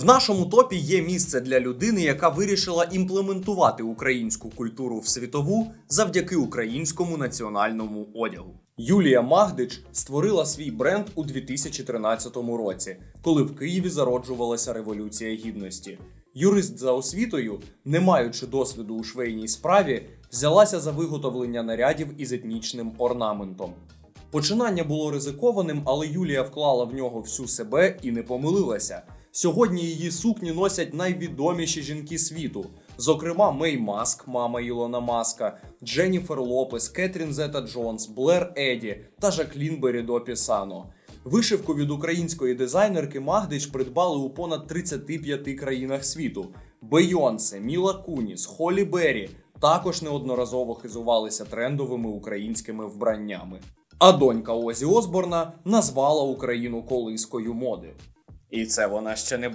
В нашому топі є місце для людини, яка вирішила імплементувати українську культуру в світову завдяки українському національному одягу. Юлія Магдич створила свій бренд у 2013 році, коли в Києві зароджувалася революція гідності. Юрист за освітою, не маючи досвіду у швейній справі, взялася за виготовлення нарядів із етнічним орнаментом. Починання було ризикованим, але Юлія вклала в нього всю себе і не помилилася. Сьогодні її сукні носять найвідоміші жінки світу, зокрема Мей Маск, мама Ілона Маска, Дженніфер Лопес, Кетрін Зета Джонс, Блер Еді та Жаклін Берідо Пісано. Вишивку від української дизайнерки Магдич придбали у понад 35 країнах світу. Бейонсе, Міла Куніс, Холі Беррі також неодноразово хизувалися трендовими українськими вбраннями. А донька Озі Осборна назвала Україну колискою моди. І це вона ще не